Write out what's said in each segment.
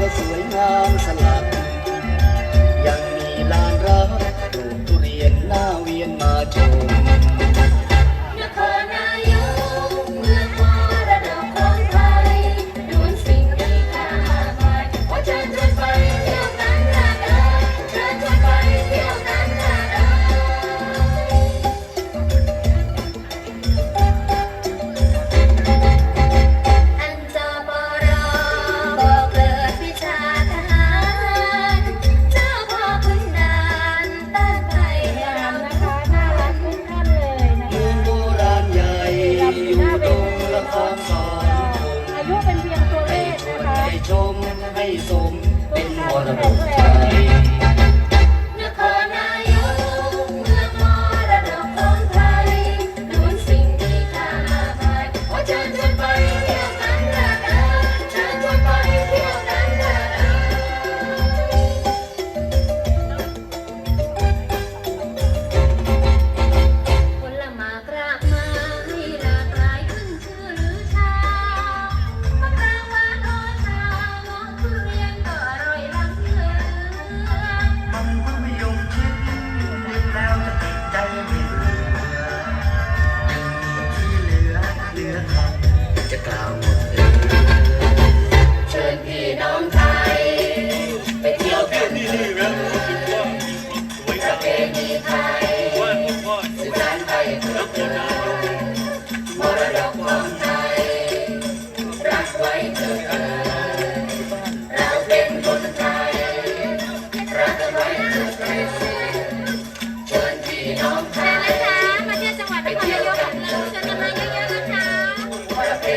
ก็สวยงามสลับยังมีลานรับปลูกทุเรียนหน้า ละคสอนอายุเป็นเพียงตัวเลขนะคะให้ชมให้สมเป็นมรดก ค่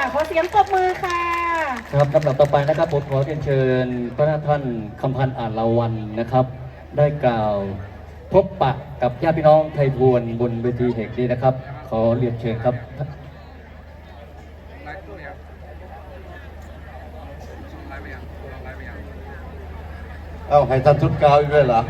ะขอเสียงปรบมือค่ะ ครับลำดับต่อไปนะครับผมขอเรียนเชิญพระท่านคำพันธ์อานละวันนะครับ ได้กล่าวพบปะกับญาติพี่น้องไทยพวนบนเวทีแห่งนี้นะครับ ขอเรียนเชิญครับ ลฟ์คู่ครับไลฟ์ไปยังไลฟ์ไปยังเอ้าให้ท่านชุดกาวอีกด้วยเหรอ